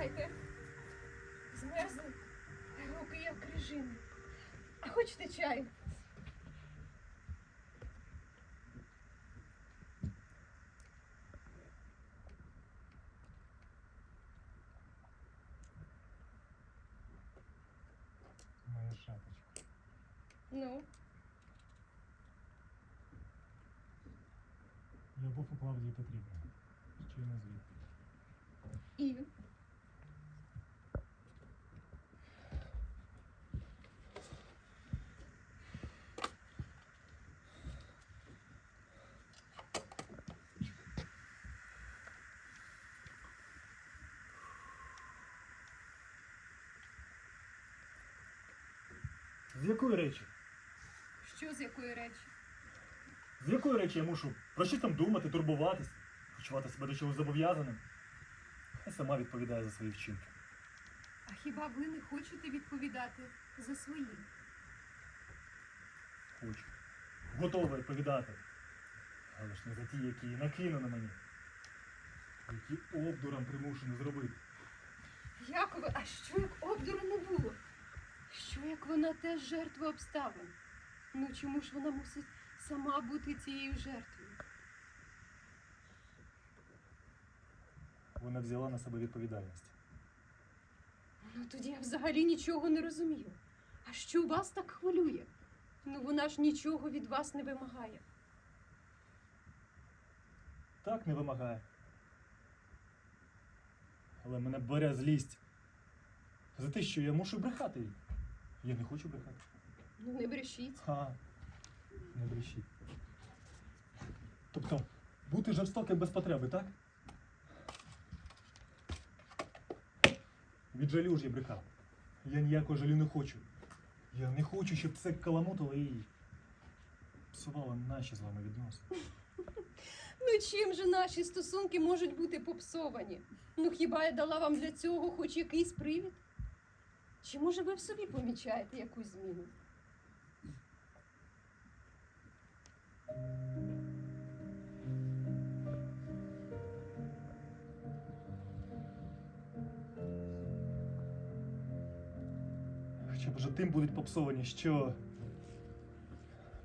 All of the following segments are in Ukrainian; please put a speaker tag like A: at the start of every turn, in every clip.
A: Сідайте. Змерзли. Руки як крижини. А хочете чаю?
B: Моя шапочка.
A: Ну,
B: Любов у Клавдії Петрівни. Щойно звідти.
A: і.
B: З якої речі?
A: Що з якої речі?
B: З якої речі я мушу про щось там думати, турбуватись, почувати себе до чогось зобов'язаним? Хай сама відповідає за свої вчинки.
A: А хіба ви не хочете відповідати за свої?
B: Хочу. Готова відповідати. Але ж не за ті, які накину на мені. Які обдуром примушено зробити.
A: Як ви? А що як обдуру не було? Що як вона теж жертва обставин? Ну чому ж вона мусить сама бути цією жертвою?
B: Вона взяла на себе відповідальність.
A: Ну тоді я взагалі нічого не розумію. А що вас так хвилює? Ну вона ж нічого від вас не вимагає.
B: Так не вимагає. Але мене бере злість. За те, що я мушу брехати їй. Я не хочу брехати.
A: Ну не брешіть.
B: Ха, не брешіть. Тобто, бути жорстоким без потреби, так? Від жалю ж я брехав. Я ніякого жалю не хочу. Я не хочу, щоб це каламутило і псувало наші з вами відносини.
A: Ну чим же наші стосунки можуть бути попсовані? Ну хіба я дала вам для цього хоч якийсь привід? Чи може ви в собі помічаєте якусь зміну?
B: Хоча вже тим будуть попсовані, що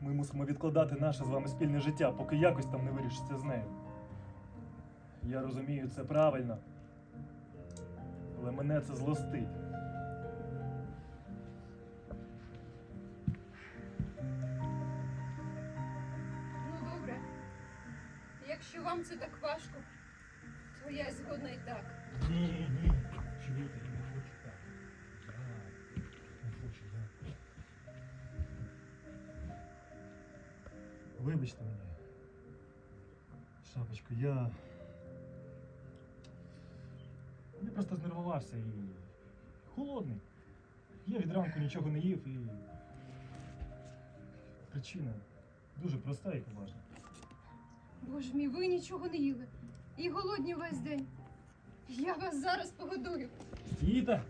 B: ми мусимо відкладати наше з вами спільне життя, поки якось там не вирішиться з нею. Я розумію, це правильно. Але мене це злостить.
A: Якщо вам це так важко, то я згодна і так.
B: Ні, ні. Чуєте, я не хочу так. Я не хочу, я. Вибачте мені. Шапочко, я. Я просто знервувався і. холодний. Я від ранку нічого не їв і. Причина дуже проста і поважна.
A: Боже мій, ви нічого не їли. І голодні весь день. Я вас зараз погодую.
B: Стійте!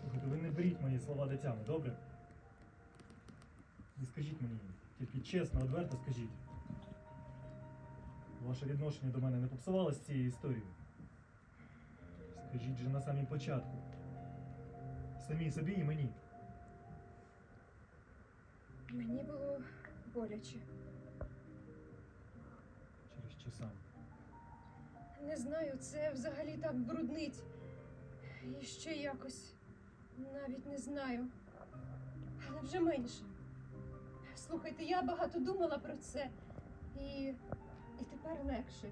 B: Слухайте, ви не беріть мої слова дитями, добре? І скажіть мені, тільки чесно, одверто скажіть. Ваше відношення до мене не попсувалося цією історією? Скажіть же на самій початку. Самій собі і мені.
A: Мені було боляче.
B: Через що саме.
A: Не знаю, це взагалі так бруднить. І ще якось навіть не знаю. Але вже менше. Слухайте, я багато думала про це. І, і тепер легше.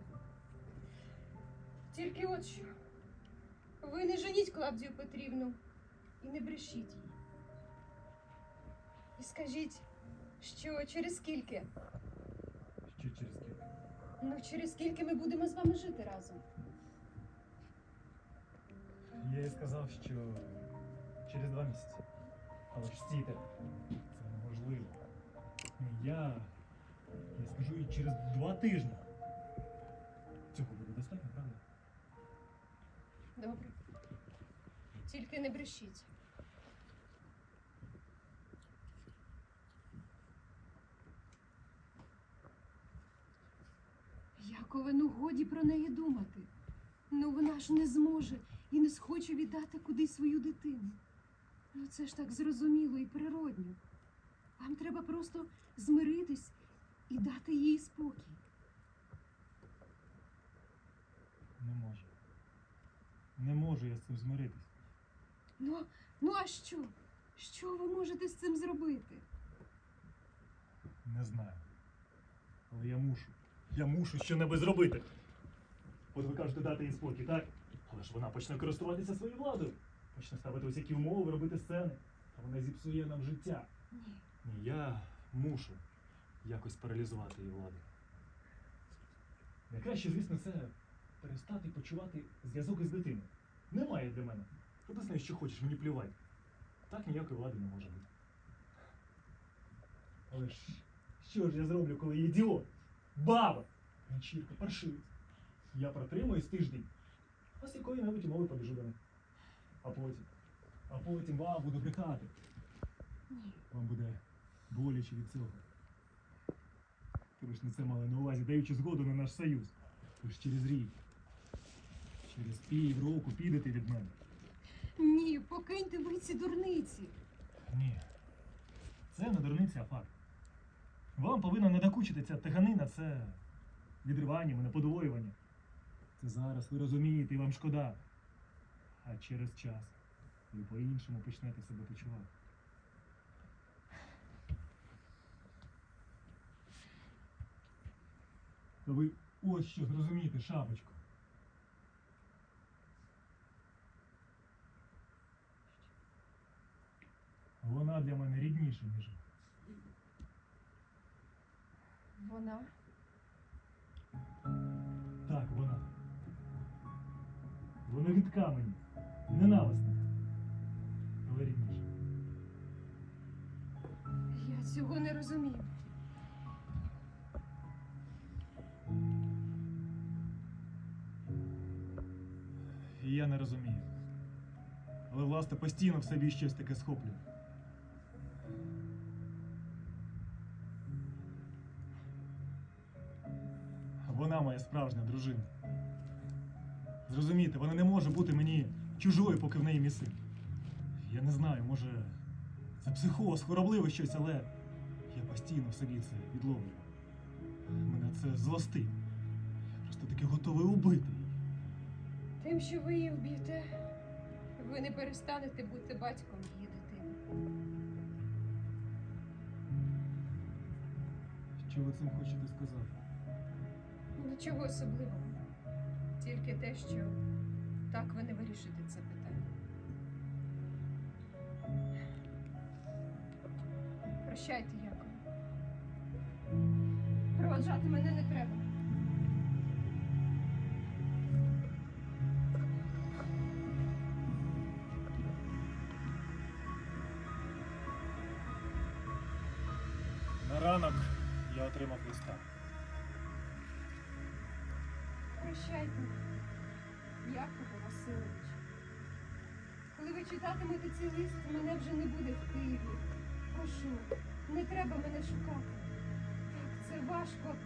A: Тільки от що. Ви не женіть Клавдію Петрівну і не брешіть їй. І скажіть, що через скільки?
B: Що через кілька?
A: Ну, через скільки ми будемо з вами жити разом?
B: Я їй сказав, що через два місяці. Але ж стійте, це неможливо. Я, я скажу їй через два тижні. Цього буде достатньо, правда?
A: Добре. Тільки не брешіть. Якове, ну годі про неї думати. Ну вона ж не зможе і не схоче віддати кудись свою дитину. Ну це ж так зрозуміло і природньо. Вам треба просто змиритись і дати їй спокій.
B: Не можу. Не можу я з цим змиритись.
A: Ну, ну а що? Що ви можете з цим зробити?
B: Не знаю. Але я мушу. Я мушу щонебудь зробити. От ви кажете дати їй спокій, так? Але ж вона почне користуватися своєю владою. Почне ставити усякі умови, робити сцени. А вона зіпсує нам життя.
A: Ні.
B: Я мушу якось паралізувати її владу. Найкраще, звісно, це перестати почувати зв'язок із дитиною. Немає для мене. Роби з нею, що хочеш, мені плювати. Так ніякої влади не може бути. Але ж що ж я зроблю, коли є ідіот? Баба! Ганчірка, паршивець. Я протримуюсь тиждень, з якої-небудь умови побіжу до них. А потім. А потім вам буду брехати.
A: Ні.
B: Вам буде боляче від цього. Ви ж не це мали на увазі, даючи згоду на наш союз. Ви ж через рік. Через пів року підете від мене.
A: Ні, покиньте ви ці дурниці.
B: Ні. Це не дурниця, а факт. Вам повинна надокучити ця таганина, це відривання, мене. Це зараз ви розумієте і вам шкода. А через час ви по-іншому почнете себе почувати. То ви ось що зрозумієте, шапочко. Вона для мене рідніша, ніж ви.
A: Вона.
B: Так, вона. Вона рідка мені. Ненависна. Але рідніша.
A: Я цього не розумію.
B: І я не розумію. Але власне постійно в собі щось таке схоплює. Вона моя справжня дружина. Зрозумійте, вона не може бути мені чужою, поки в неї мій син. Я не знаю, може, це психоз, хворобливе щось, але я постійно в собі це відловлюю. Мене це злостить. Я просто таки готовий убити її.
A: Тим, що ви її вб'єте, ви не перестанете бути батьком її дитини.
B: Що ви цим хочете сказати?
A: Нічого особливого. Тільки те, що так ви не вирішите це питання. Прощайте, Якове. Проводжати мене не треба.
B: На ранок я отримав листа.
A: Прощайте, Якове Васильович. Коли ви читатимете цей лист, мене вже не буде в Києві. Прошу, не треба мене шукати. Так, це важко,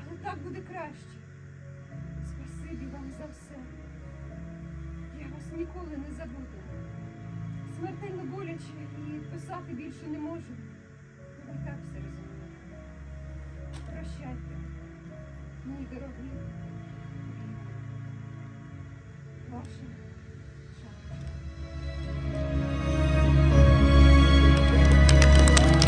A: але так буде краще. Спасибі вам за все. Я вас ніколи не забуду. Смертельно боляче і писати більше не можу. Ви так все розумієте. Прощайте, мій дорогий. 老师。